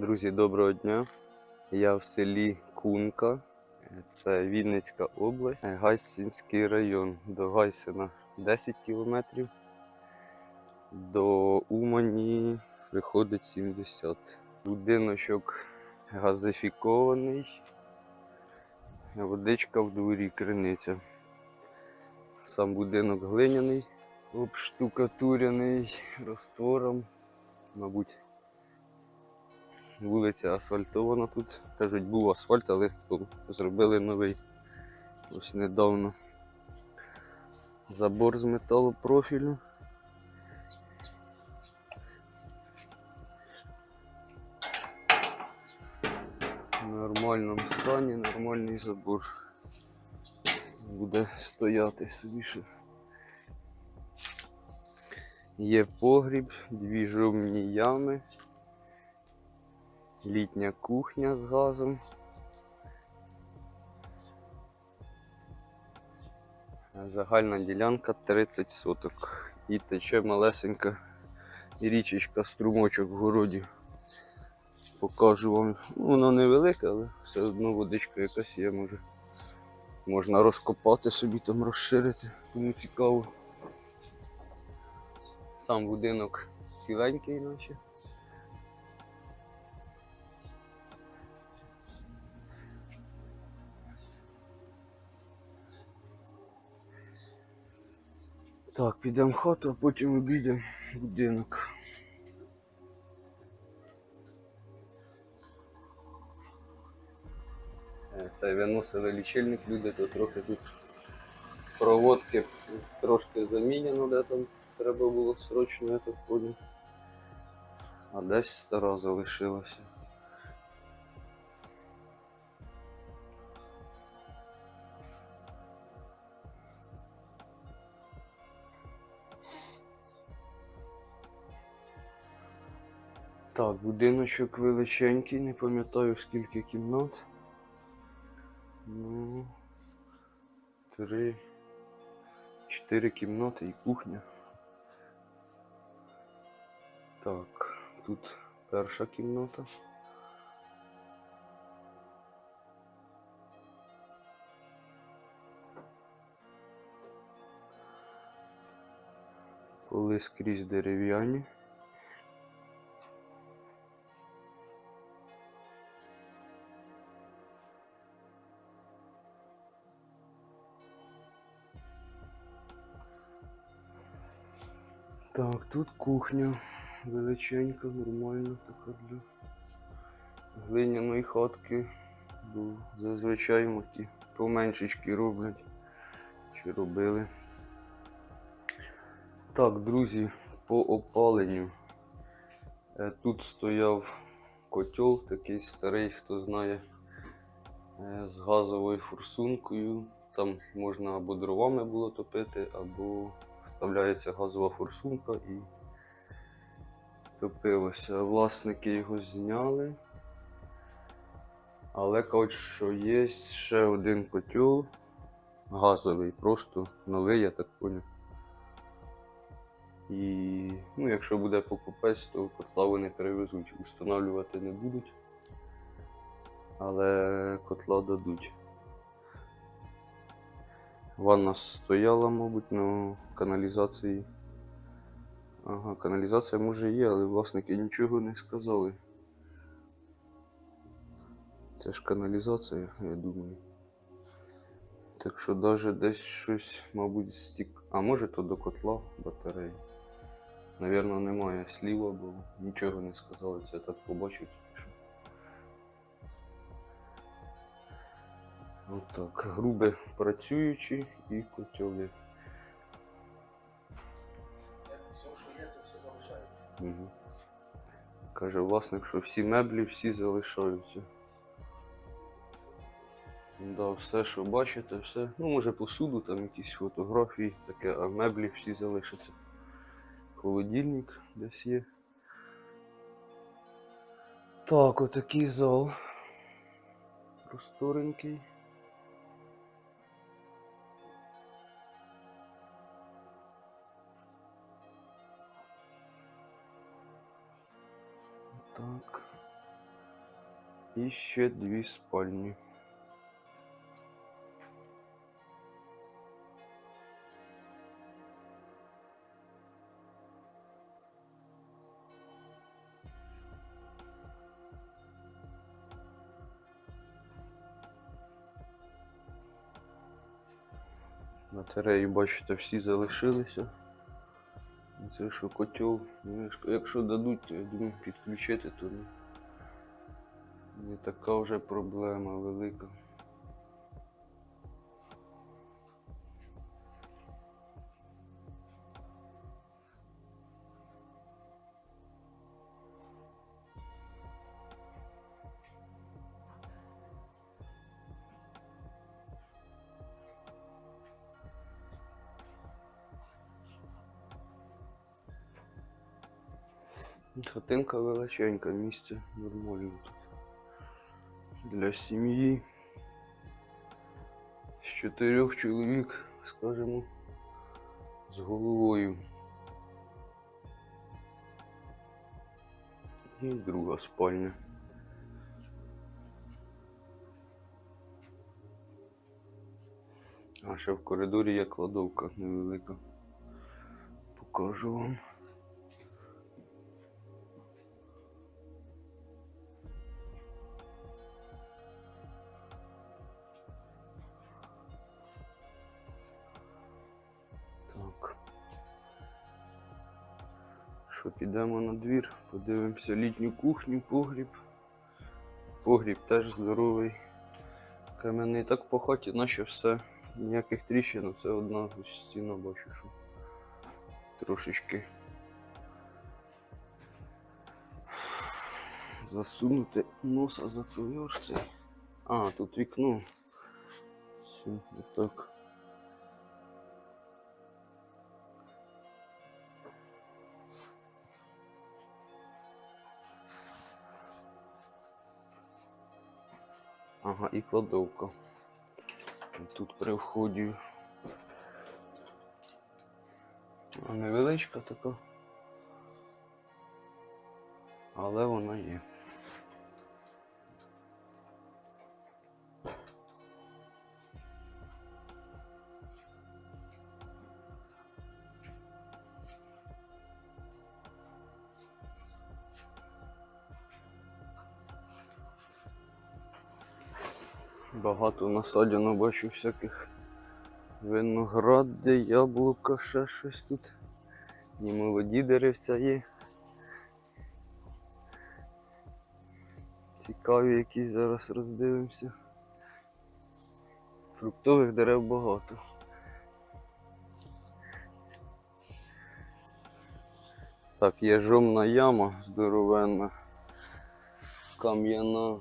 Друзі, доброго дня. Я в селі Кунка, це Вінницька область, Гайсинський район. До Гайсина 10 кілометрів, до Умані виходить 70. Будиночок газифікований, водичка в дворі, криниця. Сам будинок глиняний, обштукатурений роствором, мабуть. Вулиця асфальтована тут. Кажуть, був асфальт, але зробили новий ось недавно. Забор з металопрофілю. В нормальному стані, нормальний забор. Буде стояти собі. ще. Є погріб, дві жовні ями літня кухня з газом. Загальна ділянка 30 соток. І тече малесенька річечка, струмочок в городі. Покажу вам. Ну, Вона невелика, але все одно водичка якась є, може. Можна розкопати собі там розширити, кому цікаво. Сам будинок ціленький наче. Так, підемо в хату, а потім обійдемо будинок. Е, Це виносили лічильник, люди, то трохи тут проводки трошки замінено, де там треба було срочно, я так поняв. А десь стара залишилася. Так, будиночок величенький, не пам'ятаю скільки кімнат. Ну, три, чотири кімнати і кухня. Так, тут перша кімната. Поли скрізь дерев'яні. Так, тут кухня величенька, нормальна така для глиняної хатки. Бо зазвичай мо ті поменшечки роблять. Чи робили. Так, друзі, по опаленню. Е, Тут стояв котел, такий старий, хто знає, е, з газовою форсункою. Там можна або дровами було топити, або вставляється газова форсунка і топилося. Власники його зняли. Але кажуть, що є ще один котел газовий, просто новий, я так поняв. І ну, якщо буде покупець, то котла вони перевезуть, установлювати не будуть. Але котла дадуть. Ванна стояла, мабуть, на каналізації. Ага, каналізація може є, але власники нічого не сказали. Це ж каналізація, я думаю. Так що навіть десь щось, мабуть, стік. А може то до котла батареї. Навірно, немає сліва, бо нічого не сказали, це так побачив. Отак, грубе працюючі і котели. Це все, що є, це все залишається. Угу. Каже власник, що всі меблі всі залишаються. Да, все, що бачите, все. Ну, може посуду, там якісь фотографії, таке, а меблі всі залишаться. Холодильник десь є. Так, отакий зал. Просторенький. Так. І ще дві спальні. Батареї, бачите, всі залишилися. Це що котел, ну, якщо дадуть, то я думаю підключити, то не така вже проблема велика. Хатинка величенька, місце нормально тут. Для сім'ї. З чотирьох чоловік, скажімо, з головою. І друга спальня. А ще в коридорі є кладовка невелика. Покажу вам. Що, підемо на двір, подивимося літню кухню, погріб. Погріб теж здоровий. Кам'яний так по хаті, наче все. Ніяких тріщин, це одна стіна бачу, що трошечки засунути носа за ковер цей. А, тут вікно. Все, отак. Ага, і кладовка. Тут при вході. Невеличка така. Але вона є. Багато насаджено бачу всяких виногради, яблука, ще щось тут. І молоді деревця є. Цікаві якісь зараз роздивимося. Фруктових дерев багато. Так, є жомна яма здоровенна, кам'яна.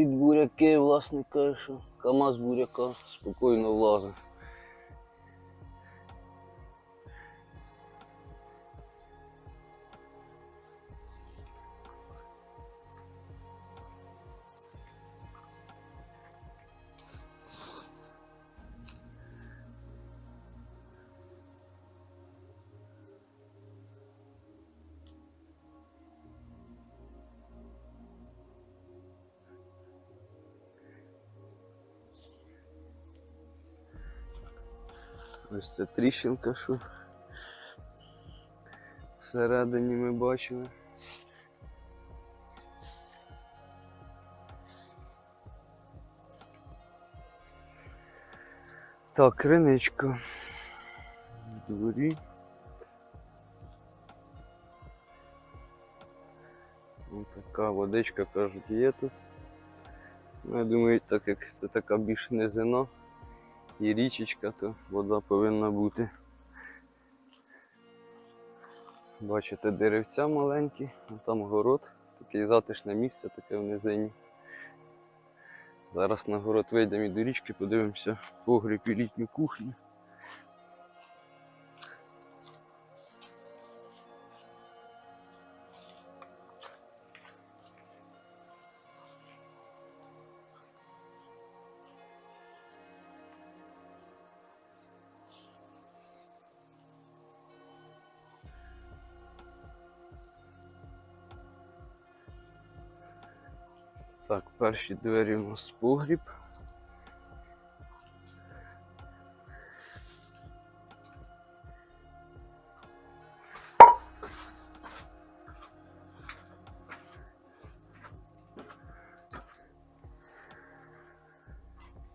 Під буряки, власне каже, КАМАЗ буряка спокійно влазить. Ось це тріщинка, що всередині ми бачили. Так, криничка в дворі. Ось така водичка, кажуть, є тут. Ну, я думаю, так як це така більш низина і річечка, то вода повинна бути. Бачите, деревця маленькі, там город, таке затишне місце, таке в низині. Зараз на город вийдемо і до річки, подивимося погріб і літню кухню. Так, перші двері у нас погріб.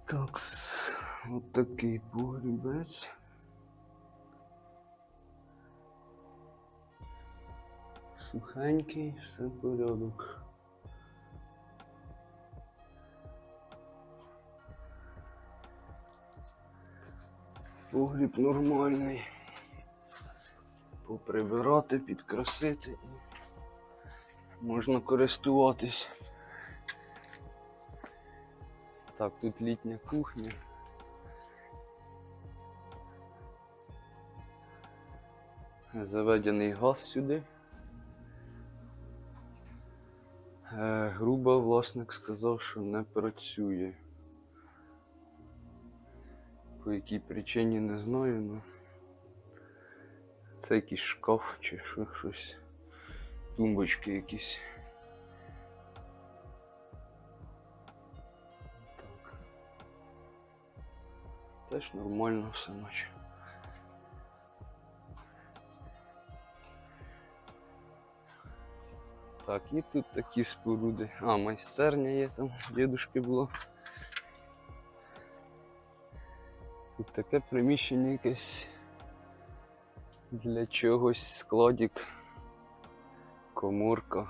Так, от такий погрібець. Сухенький, все порядок. Погріб нормальний. Поприбирати, підкрасити можна користуватись. Так, тут літня кухня. Заведений газ сюди. Е, грубо власник сказав, що не працює. Якій причині не знаю, ну це якийсь шкаф чи що, щось. Тумбочки якісь. Так. Теж нормально все наче. Так, і тут такі споруди. А, майстерня є там, дідушки було. Таке приміщення якесь для чогось складик, коморка.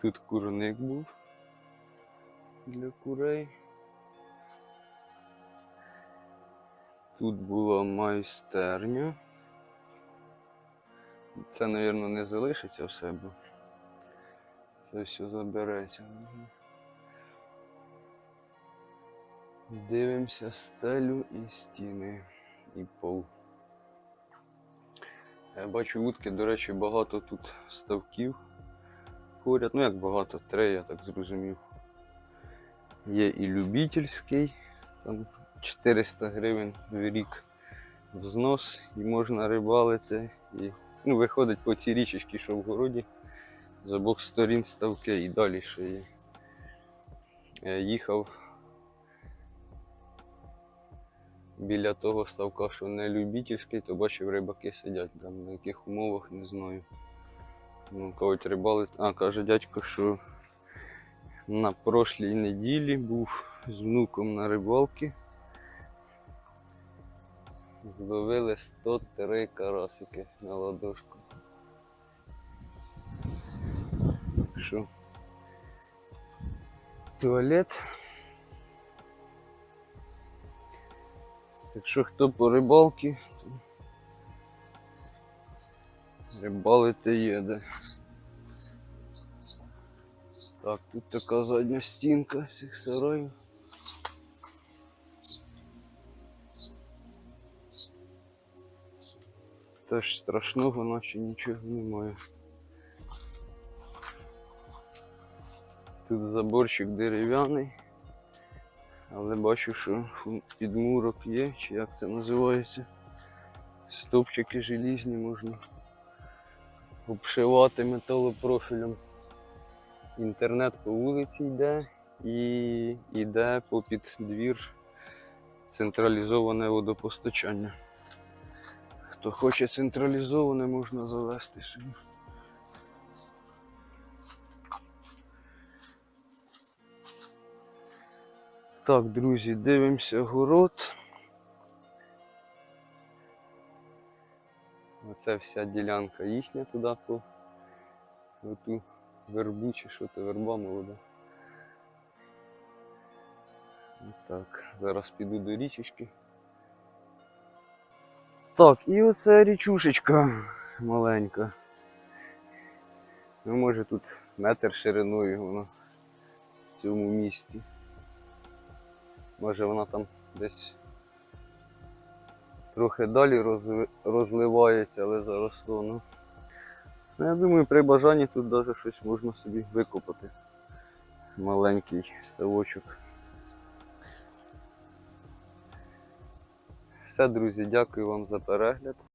Тут курник був для курей. Тут була майстерня. Це, мабуть, не залишиться все, бо це все забереться. Дивимося стелю і стіни, і пол. Я бачу вудки, до речі, багато тут ставків поряд. Ну як багато, три, я так зрозумів. Є і любительський, там 400 гривень в рік взнос, і можна рибалити. І, ну, виходить по цій річечці, що в городі. З обох сторін ставки і далі ще є. Я їхав біля того ставка, що не любительський, то бачив рибаки сидять там, на яких умовах, не знаю. Ну, кажуть, рибалить. А, каже дядько, що на прошлій неділі був з внуком на рибалці. Зловили 103 карасики на ладошку. Що? Туалет. Так що хто по рибалці, то рибалити їде. Так, тут така задня стінка цих сараїв. Теж страшного наче нічого немає. Тут заборчик дерев'яний, але бачу, що підмурок є, чи як це називається. Стопчики желізні можна обшивати металопрофілем. Інтернет по вулиці йде і йде попід двір централізоване водопостачання. Хто хоче централізоване, можна завести собі. Так, друзі, дивимося город. Оце вся ділянка їхня туди по в ту вербу чи що то верба молода. Так, зараз піду до річечки. Так, і оце річушечка маленька. Ну, може тут метр шириною вона в цьому місці. Може вона там десь трохи далі розливається, але заросло. Ну. Ну, я думаю, при бажанні тут навіть щось можна собі викопати. Маленький ставочок. Все, друзі, дякую вам за перегляд.